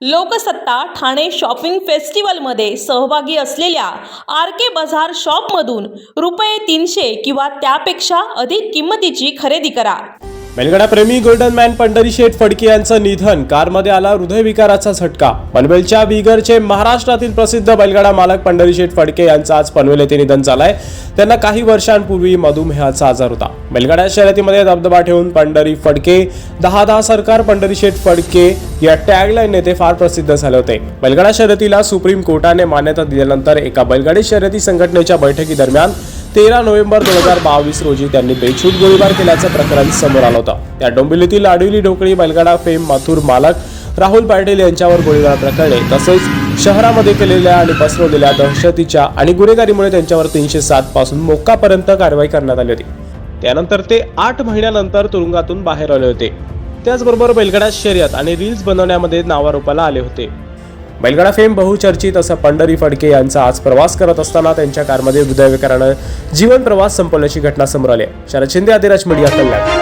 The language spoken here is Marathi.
लोकसत्ता ठाणे शॉपिंग फेस्टिवलमध्ये सहभागी असलेल्या आर के बाजार शॉपमधून रुपये तीनशे किंवा त्यापेक्षा अधिक किंमतीची खरेदी करा. बैलगाडाप्रेमी गोल्डन मॅन पंढरी शेठ फडके यांचं निधन. कारमध्ये आला हृदयविकाराचा झटका. पनवेलच्या बिगरचे महाराष्ट्रातील प्रसिद्ध बैलगाडा मालक पंढरी शेठ फडके यांचं आज पनवेल येथे निधन झालंय. त्यांना काही वर्षांपूर्वी मधुमेहाचा आजार होता. बेलगडा शर्यतीमध्ये दबदबा ठेवून पंढरी फडके दहा दहा सरकार पंढरी शेठ फडके या टॅगलाईनने ते फार प्रसिद्ध झाले होते. बैलगाडा शर्यतीला सुप्रीम कोर्टाने मान्यता दिल्यानंतर एका बैलगाडी शर्यती संघटनेच्या बैठकीदरम्यान तेरा नोव्हेंबर दोन हजार बावीस रोजी त्यांनी बेछूट गोळीबार केल्याचं प्रकरण समोर आलं होतं. त्या डोंबिवलीतील आडविली ढोकळी बैलगाडा फेम माथुर मालक राहुल पाटील यांच्यावर गोळीबार प्रकरणे तसेच शहरामध्ये केलेल्या आणि पसरवलेल्या दहशतीच्या आणि गुन्हेगारीमुळे त्यांच्यावर तीनशे सात पासून मोक्कापर्यंत कारवाई करण्यात आली होती. त्यानंतर ते आठ महिन्यानंतर तुरुंगातून बाहेर आले होते. त्याचबरोबर बैलगाडा शर्यत आणि रील्स बनवण्यामध्ये नावारूपाला आले होते. बैलगाडा फेम बहुचर्चित असं पंढरी फडके यांचा आज प्रवास करत असताना त्यांच्या कारमध्ये हृदयविकारानं जीवन प्रवास संपवल्याची घटना समोर आली शरद शिंदे आदिराज मीडिया कल्याण.